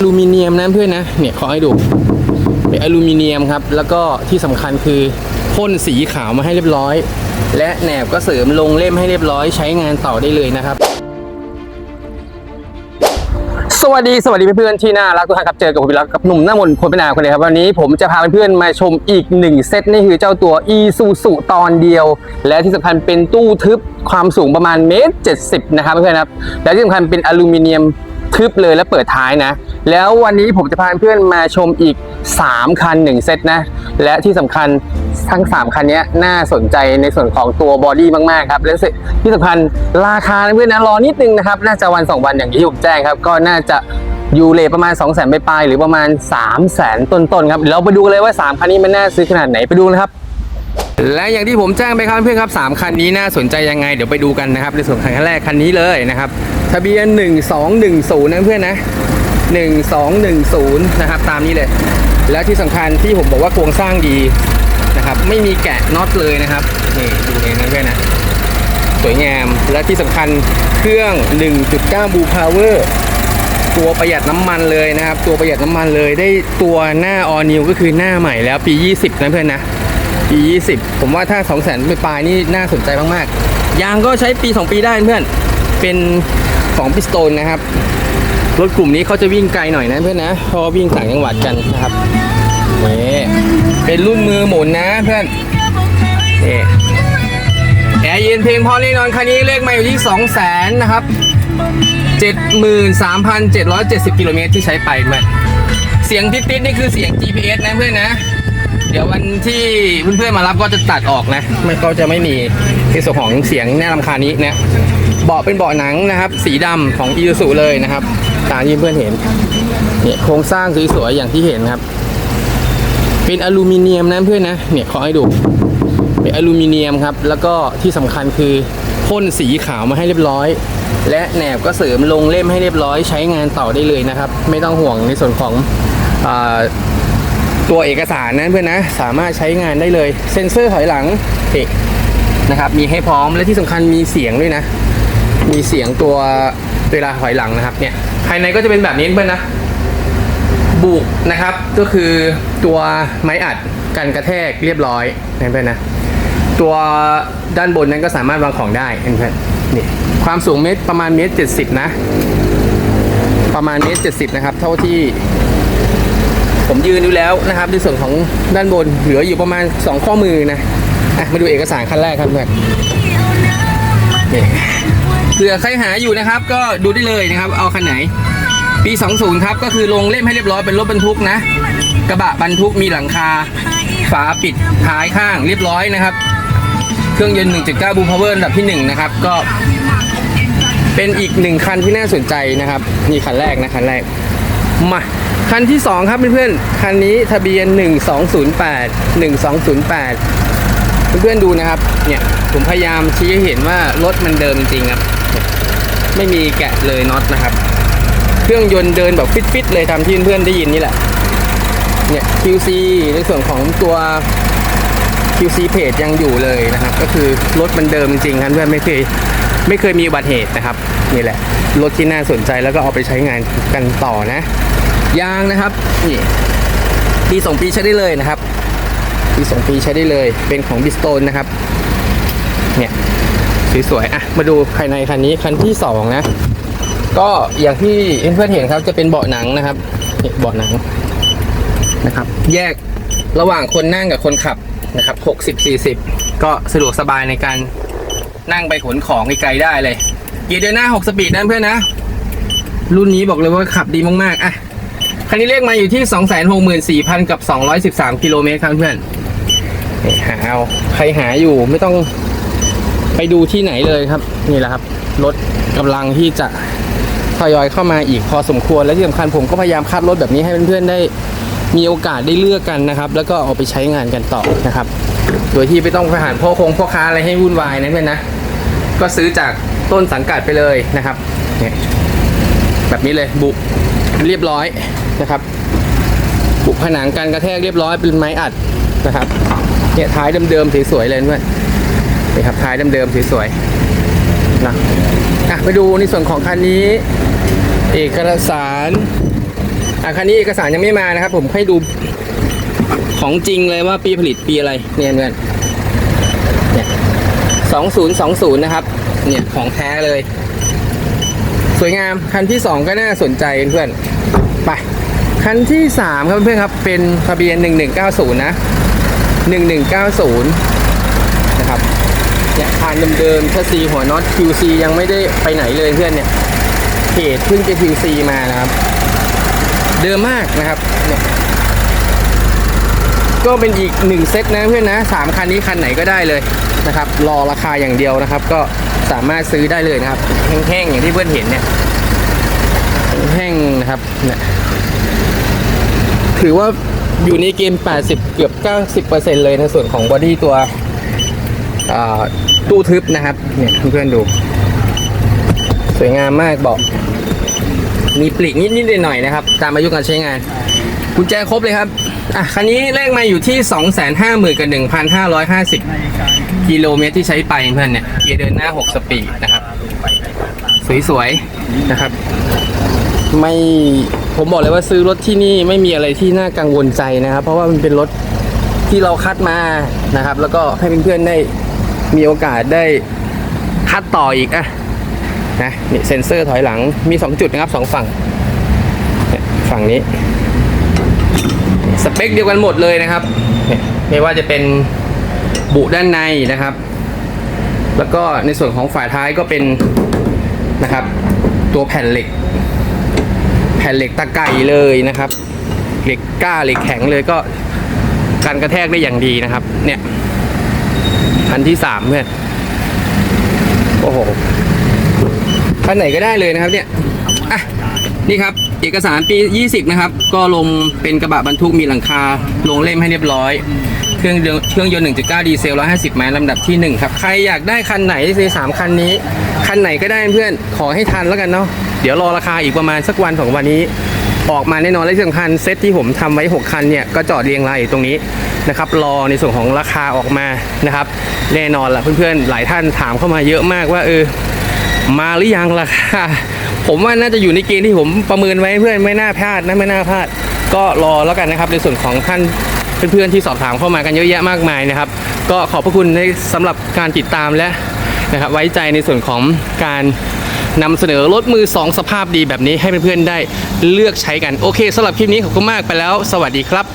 อลูมิเนียมนะเพื่อนนะ เนี่ยขอให้ดู เป็นอลูมิเนียมครับ แล้วก็ที่สำคัญคือพ่นสีขาวมาให้เรียบร้อย และแหนบก็เสริมลงเล่มให้เรียบร้อยใช้งานต่อได้เลยนะครับ สวัสดีสวัสดีเพื่อนๆที่น่ารักทุกท่านครับเจอกับผมอีกแล้วกับหนุ่มหน้ามนคนเป็นนาคนเดียวครับวันนี้ผมจะพาเพื่อนๆมาชมอีกหนึ่งเซตนี่คือเจ้าตัว e s u s u ตอนเดียว และที่สำคัญเป็นตู้ทึบความสูงประมาณเมตรเจ็ดสิบนะครับเพื่อนๆครับและที่สำคัญเป็นอลูมิเนียม ทึบเลยและเปิดท้ายนะ แล้ววันนี้ผมจะพาเพื่อนมาชมอีก 3 คัน 1 เซตนะ และที่สำคัญทั้ง 3 คันนี้น่าสนใจในส่วนของตัวบอดี้มาก ๆ ครับ และที่สำคัญราคาเพื่อนนะรอนิดนึงนะครับ น่าจะวัน 2 วันอย่างที่ผมแจ้งครับ ก็น่าจะอยู่เลทประมาณ 2 0 0 0 0 0ปลายหรือประมาณ 3 0 0 0 0 0ต้น ๆ ครับ เราไปดูกันเลยว่า 3 คันนี้มันน่าซื้อขนาดไหนไปดูนะครับและอย่างที่ผมแจ้งไปครับเพื่อนครับ3คันนี้น่าสนใจยังไง เดี๋ยวไปดูกันนะครับในส่วนคันแรกคันนี้เลยนะครับ ทะเบียน 1210 นะเพื่อนนะ 1210 นะครับ ตามนี้เลย แล้วที่สำคัญที่ผมบอกว่าโครงสร้างดีนะครับ ไม่มีแกะน็อตเลยนะครับ นี่ดูเองนะเพื่อนนะ สวยงาม และที่สำคัญเครื่อง 1.9 Blue Power ตัวประหยัดน้ำมันเลยนะครับ ตัวประหยัดน้ำมันเลยได้ตัวหน้า All New ก็คือหน้าใหม่แล้วปี 20 นะเพื่อนนะ ปี 20 ผมว่าถ้า 2 0 0 0 0 0ปลายนี่น่าสนใจมากๆยางก็ใช้ปี 2 ปีได้เพื่อน เป็น ของพิสโตนนะครับ รถกลุ่มนี้เขาจะวิ่งไกลหน่อยนะเพื่อนนะเพราะว่าวิ่งต่างจังหวัดกันนะครับนี่เป็นรุ่นมือหมุนนะเพื่อนนี่แอร์เย็นเพลงพอแน่นอนคันนี้เลขมาอยู่ที่2 0 0 0 0 0นะครับ 73,770 กิโลเมตรที่ใช้ไปเพื่อนเสียงติ๊ดๆนี่คือเสียง GPS นะเพื่อนนะเดี๋ยววันที่เพื่อนๆมารับก็จะตัดออกนะ มันก็จะไม่มีในส่วนของเสียงแน่ารำคานี้นะ เบาะเป็นเบาะหนังนะครับ สีดำของอีซูซูเลยนะครับตามที่เพื่อนเห็นเนี่ยโครงสร้างสวยๆอย่างที่เห็นครับ เป็นอลูมิเนียมนะเพื่อนนะเนี่ยขอให้ดูเป็นอลูมิเนียมครับ แล้วก็ที่สำคัญคือพ่นสีขาวมาให้เรียบร้อย และแหนบก็เสริมลงเล่มให้เรียบร้อยใช้งานต่อได้เลยนะครับ ไม่ต้องห่วงในส่วนของอตัวเอกสารนะเพื่อนนะสามารถใช้งานได้เลย เซ็นเซอร์ถอยหลังนี่นะครับมีให้พร้อมและที่สำคัญมีเสียงด้วยนะ มีเสียงตัวเวลาถอยหลังนะครับเนี่ยภายในก็จะเป็นแบบนี้เพื่อนนะบุกนะครับก็คือตัวไม้อัดกันกระแทกเรียบร้อยนะเพื่อนนะตัวด้านบนนั้นก็สามารถวางของได้เพื่อนนี่ความสูงเมตรประมาณเมตรเจ็ดสิบนะ ประมาณเมตรเจ็ดสิบนะครับ เท่าที่ ผมยืนดูแล้วนะครับ ในส่วนของด้านบนเหลืออยู่ประมาณ2ข้อมือนะอะมาดูเอกสารขั้นแรกครับเพื่อนนี่ เผื่อใครหาอยู่นะครับ ก็ดูได้เลยนะครับ เอาคันไหน ปี 20 ครับ ก็คือลงเล่มให้เรียบร้อยเป็นรถบรรทุกนะ กระบะบรรทุกมีหลังคา ฝาปิดท้ายข้างเรียบร้อยนะครับ เครื่องยนต์ 1.9 บูพาวเวอร์อันดับที่ 1 นะครับ ก็เป็นอีกหนึ่งคันที่น่าสนใจนะครับ นี่คันแรกนะคันแรก มาคันที่ 2 ครับเพื่อนๆ คันนี้ทะเบียน 1208 1208 เพื่อนๆดูนะครับ เนี่ย ผมพยายามชี้ให้เห็นว่ารถมันเดิมจริงครับ ไม่มีแกะเลยน็อตนะครับ เครื่องยนต์เดินแบบฟิตๆเลยตามที่เพื่อนๆได้ยินนี่แหละ เนี่ย QC ในส่วนของตัว QC เพจยังอยู่เลยนะครับ ก็คือรถมันเดิมจริงๆครับเพื่อนไม่เคยไม่เคยมีอุบัติเหตุนะครับนี่แหละรถที่น่าสนใจแล้วก็เอาไปใช้งานกันต่อนะยางนะครับนี่ปีสองปีใช้ได้เลยนะครับปีสองปีใช้ได้เลย เป็นของบิสโตนนะครับ เนี่ย สวยๆอะมาดูภายในคันนี้คันที่สองนะก็อย่างที่เพื่อนๆเห็นครับจะเป็นเบาะหนังนะครับเบาะหนังนะครับ แยกระหว่างคนนั่งกับคนขับนะครับ 60 40 ก็สะดวกสบายในการนั่งไปขนของไกลๆได้เลยเกียร์เดินหน้า 6 สปีดนะเพื่อนนะ รุ่นนี้บอกเลยว่าขับดีมากๆอะคันนี้เลขมาอยู่ที่ 264,000 กับ 213 กิโลเมตรครับเพื่อนหาเอาใครหาอยู่ไม่ต้อง ไปดูที่ไหนเลยครับ นี่แหละครับ รถกำลังที่จะทยอยเข้ามาอีกพอสมควรและที่สำคัญผมก็พยายามคัดรถแบบนี้ให้เพื่อนๆได้มีโอกาสได้เลือกกันนะครับ แล้วก็เอาไปใช้งานกันต่อนะครับ โดยที่ไม่ต้องไปหาพ่อคงพ่อค้าอะไรให้วุ่นวายนะเพื่อนนะก็ซื้อจากต้นสังกัดไปเลยนะครับเนี่ยแบบนี้เลยบุเรียบร้อยนะครับ บุผนังการกระแทกเรียบร้อยเป็นไม้อัดนะครับเนี่ยท้ายเดิมๆสวยๆเลยเพื่อน นี่ครับท้ายเดิมๆสวยๆนะอะไปดูในส่วนของคันนี้ เอกสารอะคันนี้เอกสารยังไม่มานะครับ ผมให้ดูของจริงเลยว่าปีผลิตปีอะไรเนี่ยเพื่อนเนี่ยสองศูนย์สองศูนย์นะครับ เนี่ยของแท้เลย สวยงามคันที่สองก็น่าสนใจเพื่อนไปคันที่สามครับเพื่อนครับเป็นทะเบียนหนึ่งหนึ่งเก้าศูนย์นะหนึ่งหนึ่งเก้าศูนย์นะครับ เนี่ยผ่านเดิมๆชัซีหัวน็อต QC ยังไม่ได้ไปไหนเลยเพื่อนเนี่ยเพจเพิ่งจะ QC มานะครับ เดิมมากนะครับเนี่ยก็เป็นอีกหนึ่งเซตนะเพื่อนนะสามคันนี้คันไหนก็ได้เลยนะครับ รอราคาอย่างเดียวนะครับ ก็สามารถซื้อได้เลยนะครับแห้งๆอย่างที่เพื่อนเห็นเนี่ยแห้งนะครับเนี่ยถือว่าอยู่ในเกณฑ์80 เกือบ 90%เลยในส่วนของบอดี้ตัว ตู้ทึบนะครับ เนี่ยเพื่อนๆดู สวยงามมากบอก มีปลีกนิดๆหน่อยๆนะครับ ตามอายุการใช้งานกุญแจครบเลยครับอะคันนี้เลขมาอยู่ที่ 2 5 0 0 0 0กับ1,550 กิโลเมตรที่ใช้ไปเพื่อนเนี่ยเกียร์เดินหน้า 6 สปีดนะครับ สวยๆนะครับ ไม่ผมบอกเลยว่าซื้อรถที่นี่ไม่มีอะไรที่น่ากังวลใจนะครับ เพราะว่ามันเป็นรถที่เราคัดมานะครับ แล้วก็ให้เพื่อนๆได้ มีโอกาสได้คัดต่ออีกอะนะนี่เซ็นเซอร์ถอยหลังมี 2 จุดนะครับสองฝั่ง ฝั่งนี้ สเปคเดียวกันหมดเลยนะครับ ไม่ว่าจะเป็นบุด้านในนะครับ แล้วก็ในส่วนของฝาท้ายก็เป็นนะครับ ตัวแผ่นเหล็ก แผ่นเหล็กตะไก่เลยนะครับ เหล็กกล้าเหล็กแข็งเลยก็การกระแทกได้อย่างดีนะครับ เนี่ย อันที่สามเพื่อนโอ้โหคันไหนก็ได้เลยนะครับเนี่ยอะนี่ครับ เอกสารปี 20 นะครับ ก็ลงเป็นกระบะบรรทุกมีหลังคา ลงเล่มให้เรียบร้อย เครื่องเครื่องยนต์ 1.9 ดีเซล 150ม้าลำดับที่ 1 ครับ ใครอยากได้คันไหนในสามคันนี้ คันไหนก็ได้เพื่อน ขอให้ทันแล้วกันเนาะ เดี๋ยวรอราคาอีกประมาณสักวันสองวันนี้ ออกมาแน่นอนและที่สำคัญเซตที่ผมทำไว้ 6 คันเนี่ยก็จอดเรียงรายตรงนี้นะครับรอในส่วนของราคาออกมานะครับ แน่นอนละเพื่อนๆหลายท่านถามเข้ามาเยอะมากว่าเออมาหรือยังล่ะค่ะผมว่าน่าจะอยู่ในเกณฑ์ที่ผมประเมินไว้เพื่อนไม่น่าพลาดนะไม่น่าพลาด ก็รอแล้วกันนะครับในส่วนของท่านเพื่อนๆที่สอบถามเข้ามากันเยอะแยะมากมายนะครับ ก็ขอบพระคุณในสำหรับการติดตามและนะครับไว้ใจในส่วนของการนำเสนอรถมือสองสภาพดีแบบนี้ให้เพื่อนๆได้ เลือกใช้กัน โอเคสำหรับคลิปนี้ขอบคุณมากไปแล้ว สวัสดีครับ